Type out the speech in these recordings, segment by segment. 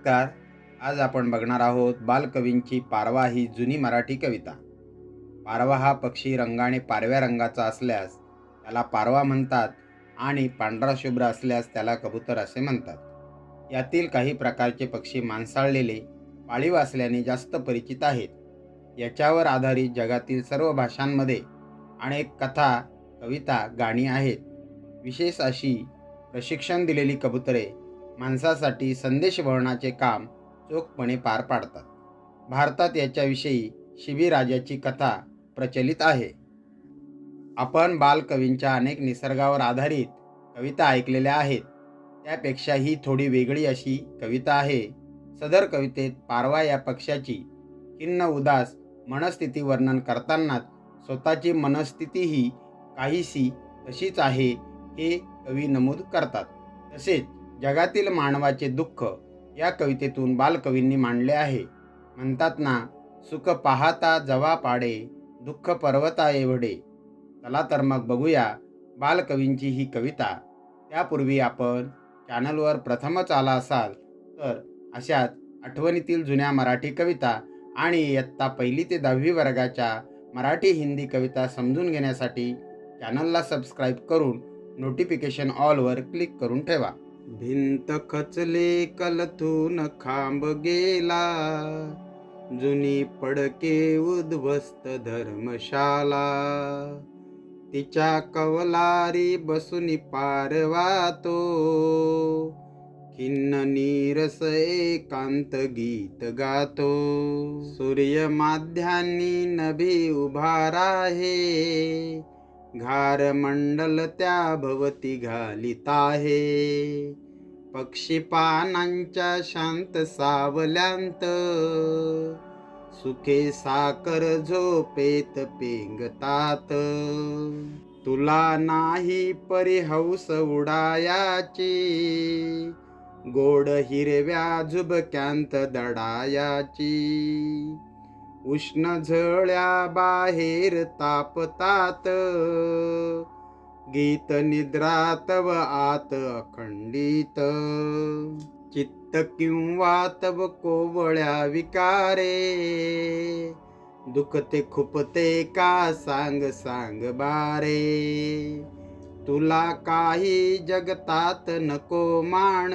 नमस्कार. आज आपण बघणार आहोत बालकवींची पारवा ही जुनी मराठी कविता. पारवा हा पक्षी रंगाने पारव्या रंगाचा असल्यास त्याला पारवा म्हणतात आणि पांढरा शुभ्र असल्यास त्याला कबूतर असे म्हणतात. यातील काही प्रकारचे पक्षी मांसाळलेले पाळीव असल्याने जास्त परिचित आहेत. याच्यावर आधारित जगातील सर्व भाषांमध्ये अनेक कथा कविता गाणी आहेत. विशेष अशी प्रशिक्षण दिलेली कबुतरे माणसासाठी संदेश वहनाचे काम चोखपणे पार पाडतात. भारतात याच्याविषयी शिबीराजाची कथा प्रचलित आहे. आपण बालकवींच्या अनेक निसर्गावर आधारित कविता ऐकलेल्या आहेत. त्यापेक्षा ही थोडी वेगळी अशी कविता आहे. सदर कवितेत पारवा या पक्षाची खिन्न उदास मनस्थिती वर्णन करतानाच स्वतःची मनस्थितीही काहीशी तशीच आहे हे कवी नमूद करतात. तसेच जगातील मानवाचे दुःख या कवितेतून बालकवींनी मांडले आहे. म्हणतात ना सुख पाहता जवा पाडे दुःख पर्वता एवढे. चला तर मग बघूया बालकवींची ही कविता. त्यापूर्वी आपण चॅनलवर प्रथमच आला असाल तर अशाच आठवणीतील जुन्या मराठी कविता आणि इयत्ता पहिली ते दहावी वर्गाच्या मराठी हिंदी कविता समजून घेण्यासाठी चॅनलला सबस्क्राईब करून नोटिफिकेशन ऑलवर क्लिक करून ठेवा. भिंत खचले कलथून खांब गेला. जुनी पडके उद्ध्वस्त धर्मशाला. तिच्या कवलारी बसून पारवातो खिन्न नीरस एकांत गीत गातो. सूर्य माध्यानी नभी उभा राहे. घार मंडल त्या भवती घालित आहे पक्षी पानांच्या शांत सावल्यांत सुखे साकर झोपेत पेंगतात. तुला नाही परिहंस उडायाची गोड हिरव्या झुबक्यांत दडायाची. उष्ण झळ्या बाहेर तापतात. गीत निद्रात तव आत अखंडित. चित्त किंवा तव कोवळ्या विकारे. दुखते खुपते का सांग सांग बारे. तुला काही जगतात नको मान.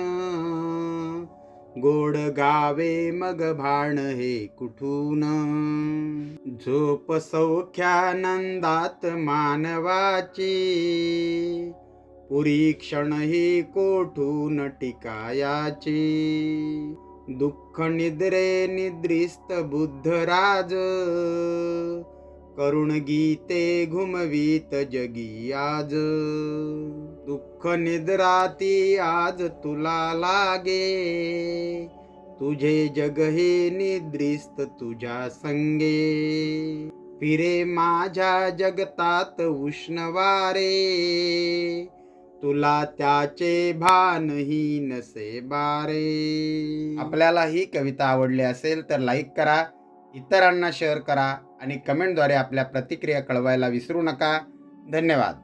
गोड गावे मग भाण हे कुठून? झोप सौख्यानंदात मानवाची पुरी क्षण ही कोठून टिकायाची? दुःख निद्रे निद्रिस्त बुद्धराज करुण गीते घुमवीत जगी आज. दुःख निद्राती आज तुला लागे. तुझे जग हे निद्रिस्त तुझ्या संगे. फिरे माझ्या जगतात उष्ण वारे तुला त्याचे भानही नसे बारे. आपल्याला ही कविता आवडली असेल तर लाईक करा इतरांना शेअर करा आणि कमेंटद्वारे आपल्या प्रतिक्रिया कळवायला विसरू नका. धन्यवाद.